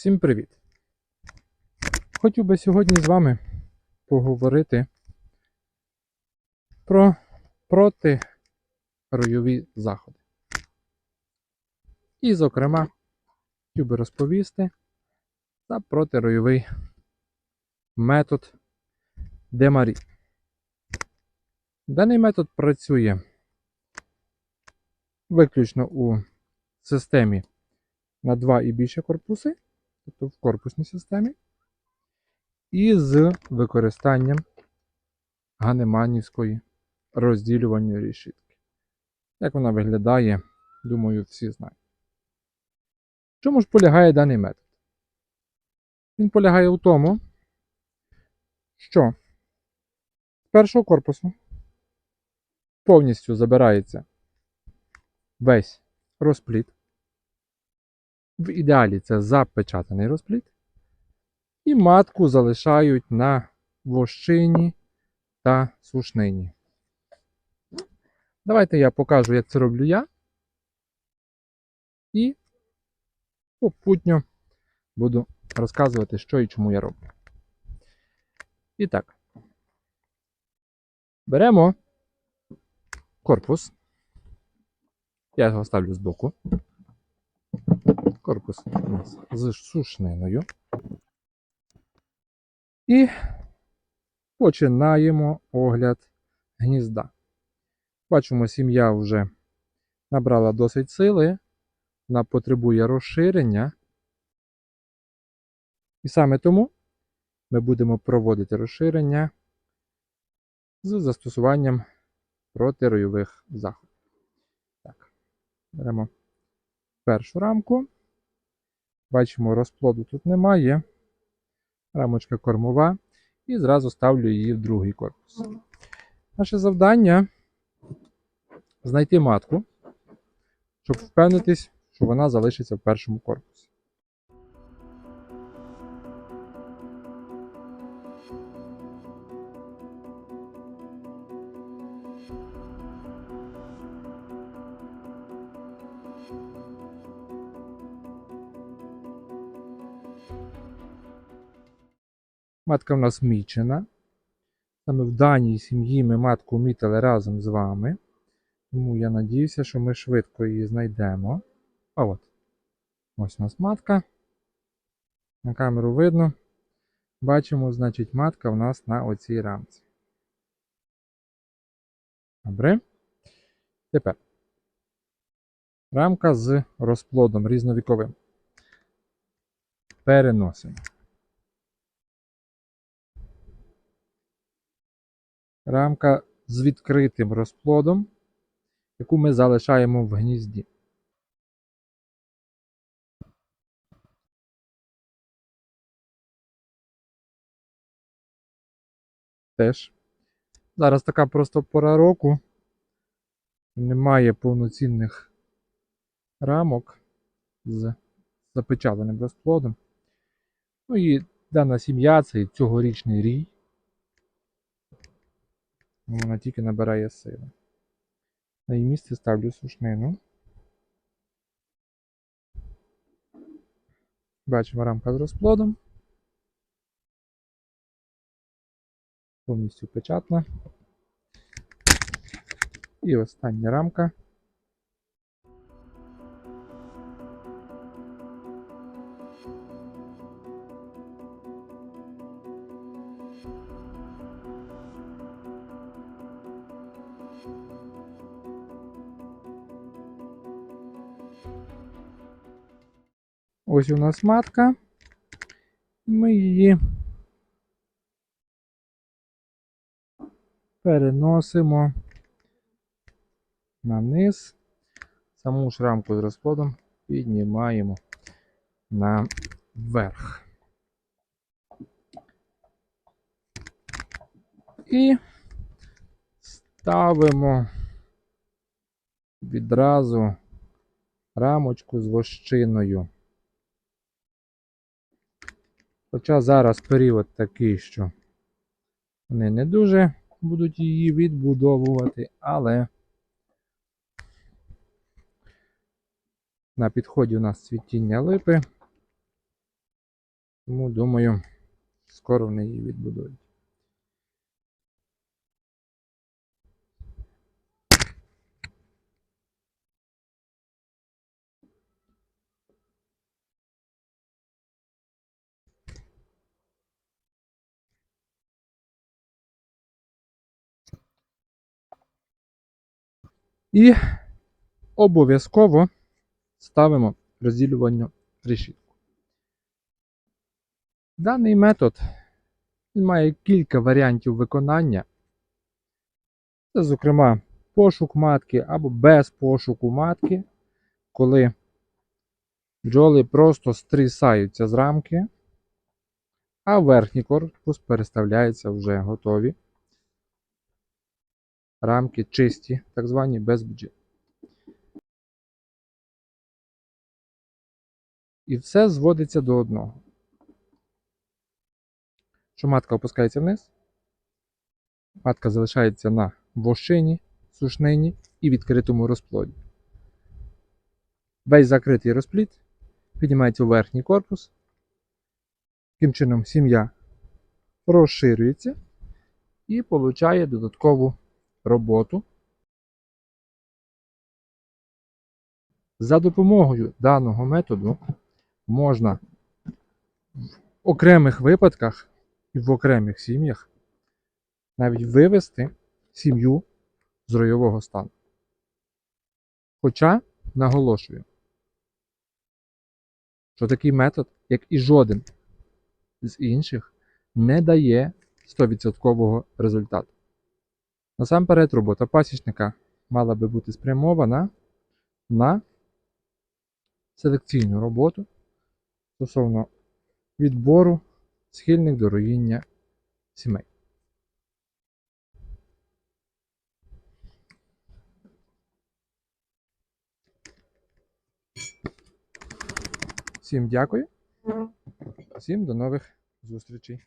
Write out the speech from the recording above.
Всім привіт! Хотів би сьогодні з вами поговорити про протиройові заходи. І, зокрема, хотів би розповісти за протиройовий метод Демарі. Даний метод працює виключно у системі на два і більше корпуси, тобто в корпусній системі, і з використанням ганеманівської розділювальної решітки. Як вона виглядає, думаю, всі знають. В чому ж полягає даний метод? Він полягає у тому, що з першого корпусу повністю забирається весь розпліт. В ідеалі це запечатаний розпліт. І матку залишають на вощині та сушнині. Давайте я покажу, як це роблю я. І попутньо буду розказувати, що і чому я роблю. І так. Беремо корпус. Я його ставлю збоку корпус у нас з сушниною. І починаємо огляд гнізда. Бачимо, сім'я вже набрала досить сили, вона потребує розширення. І саме тому ми будемо проводити розширення з застосуванням протиройових заходів. Так, беремо першу рамку. Бачимо, розплоду тут немає. Рамочка кормова. І зразу ставлю її в другий корпус. Наше завдання знайти матку, щоб впевнитись, що вона залишиться в першому корпусі. Матка в нас мічена. Саме в даній сім'ї ми матку мітили разом з вами. Тому я надіюся, що ми швидко її знайдемо. А от. Ось у нас матка. На камеру видно. Бачимо, значить, матка в нас на оцій рамці. Добре. Тепер. Рамка з розплодом різновіковим. Переносимо. Рамка з відкритим розплодом, яку ми залишаємо в гнізді. Теж. Зараз така просто пора року. Немає повноцінних рамок з запечатаним розплодом. Ну і дана сім'я це цьогорічний рій. Вона тільки набирає сили. На її місце ставлю сушнину. Бачимо рамка з розплодом. Повністю печатна. І остання рамка. Ось у нас матка. Ми її переносимо на низ. Саму ж рамку з розплодом піднімаємо наверх. І ставимо відразу рамочку з вощиною. Хоча зараз період такий, що вони не дуже будуть її відбудовувати, але на підході у нас цвітіння липи. Тому думаю, скоро вони її відбудують. І обов'язково ставимо розділювальну решітку. Даний метод має кілька варіантів виконання. Це, зокрема, пошук матки або без пошуку матки, коли бджоли просто стрісаються з рамки, а верхній корпус переставляється вже готові. Рамки чисті, так звані без бджіл. І все зводиться до одного. Що матка опускається вниз, матка залишається на вощині, сушнині і відкритому розплоді. Весь закритий розплід піднімається у верхній корпус. Таким чином сім'я розширюється і получає додаткову роботу. За допомогою даного методу можна в окремих випадках і в окремих сім'ях навіть вивести сім'ю з ройового стану. Хоча, наголошую, що такий метод, як і жоден з інших, не дає 100% результату. Насамперед, робота пасічника мала би бути спрямована на селекційну роботу стосовно відбору схильних до роїння сімей. Всім дякую. Всім до нових зустрічей.